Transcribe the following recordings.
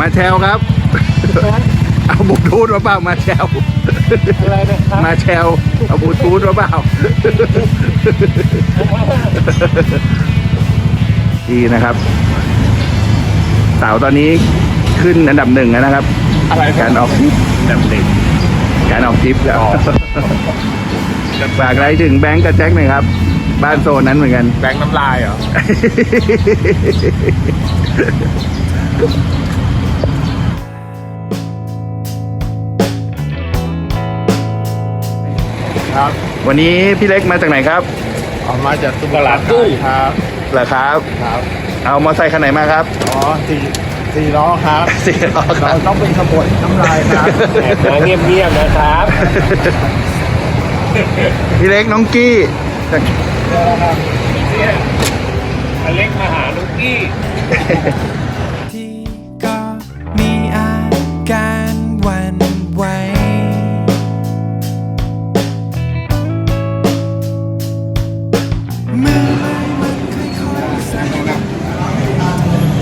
มาแชลครับ เอาบลูทูธมาเปล่ามาแชลอะไรนะครับมาแชลเอาบลูทูธมาเปล่าดีนะครับสาวตอนนี้ขึ้นอันดับหนึ่งแล้วนะครับ อะไรคการรับออกทริปอันดับหนึ่งการออกทริปแล้วฝากอะไรถึงแบงก์กับแจ็คหน่อยครับ บ้านโซนนั้นเหมือนกัน แบงค์น้ำลายเหรอ ครับวันนี้พี่เล็กมาจากไหนครับออกมาจากตลาดกุ้งครับเหรอครับ ครับ เอามอเตอร์ไซค์คันไหนมาครับ อ๋อสี่สี่ล้อครับสี่ล้อคเรารับต้องเป็นขบวนน้ำลายครับ มาเงียบๆนะครับ พี่เล็กน้องกี้อเล็กมาหาลุงกี้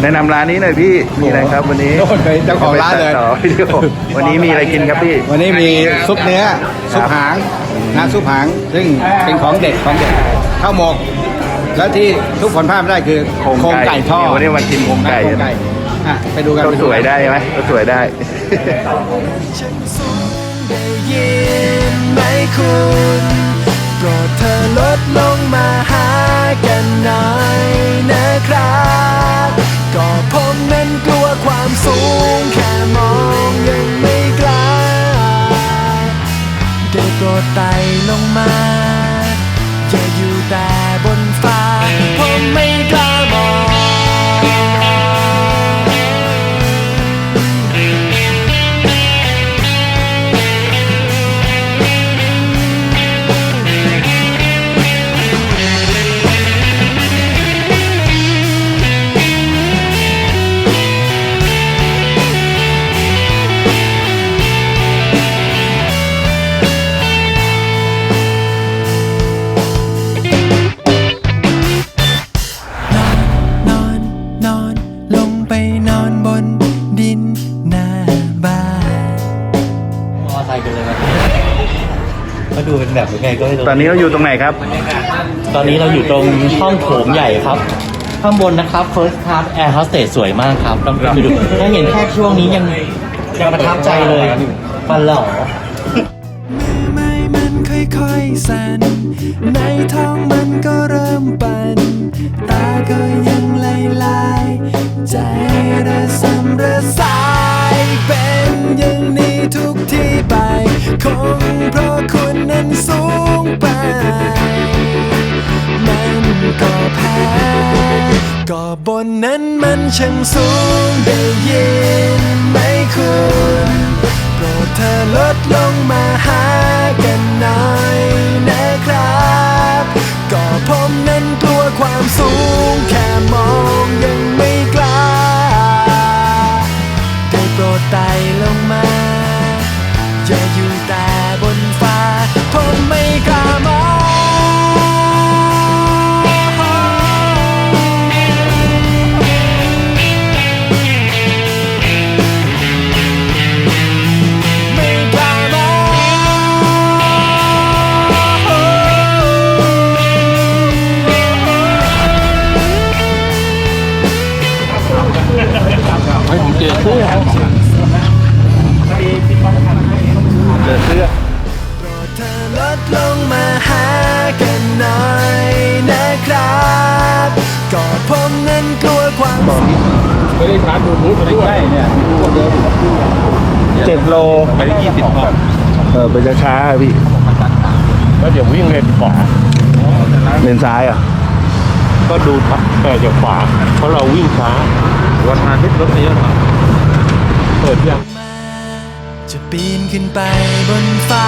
แนะนำร้านนี้หน่อยพี่ มีอะไรครับวันนี้โน่นเลยเจ้าของร้านเลย ต่อวิดีโอวันนี้มีอะไรกินครับพี่ วันนี้มีซุปเนื้อ ซุปหางนะซุปหาง ซึ่งเป็นของเด็ดของเด็ดข้าวหมก แล้วที่ทุกคนพลาดไม่ได้คือโครงไก่ทอดวันนี้มากินโครงไก่ นะโครงไก่อะไปดูกันก็ไปสวยได้ไหมก็สวยได้ ฉันสูงได้ยินไหมคุณโปรดเธอลดลง ไปรดไต่ลงมา กันเลยนะก็ดูเป็นแบบยังไงก็ไม่รู้ตอนนี้เราอยู่ตรงไหนครับ ตอนนี้เราอยู่ตรงห้องโถงใหญ่ครับ ข้างบนนะครับ First Class Air Hostess สวยมากครับต้องไปดูถ้าเห็นแค่ช่วงนี้ยังยังประทับใจเลยฟันหล่อมือไม้มันค่อยๆสั่นในท้องมันก็เริ่มปั่นตาก็ยังลายลายๆใจระสำระสายเป็นอย่างนี้ ทุกที่ไป คงเพราะคุณนั้นสูงไป มันก็แพ้ ก็บนนั้นมันช่างสูงได้ยินไหมคุณโปรดเธอลดลงมาหากันหน่อย ไม่ได้ชาร์จบลูทูธมาด้วยเนี่ยเจ็ดโลไม่ได้ยี่สิบพอเออไปช้าๆอะพี่ แล้วเดี๋ยววิ่งเลนขวาเลนซ้ายเหรอะ ก็ดูทับแต่จากขวาเพราะเราวิ่งช้าวันอาทิตย์รถเยอะครับเปิดยังมาจะปีนขึ้นไปบนฟ้า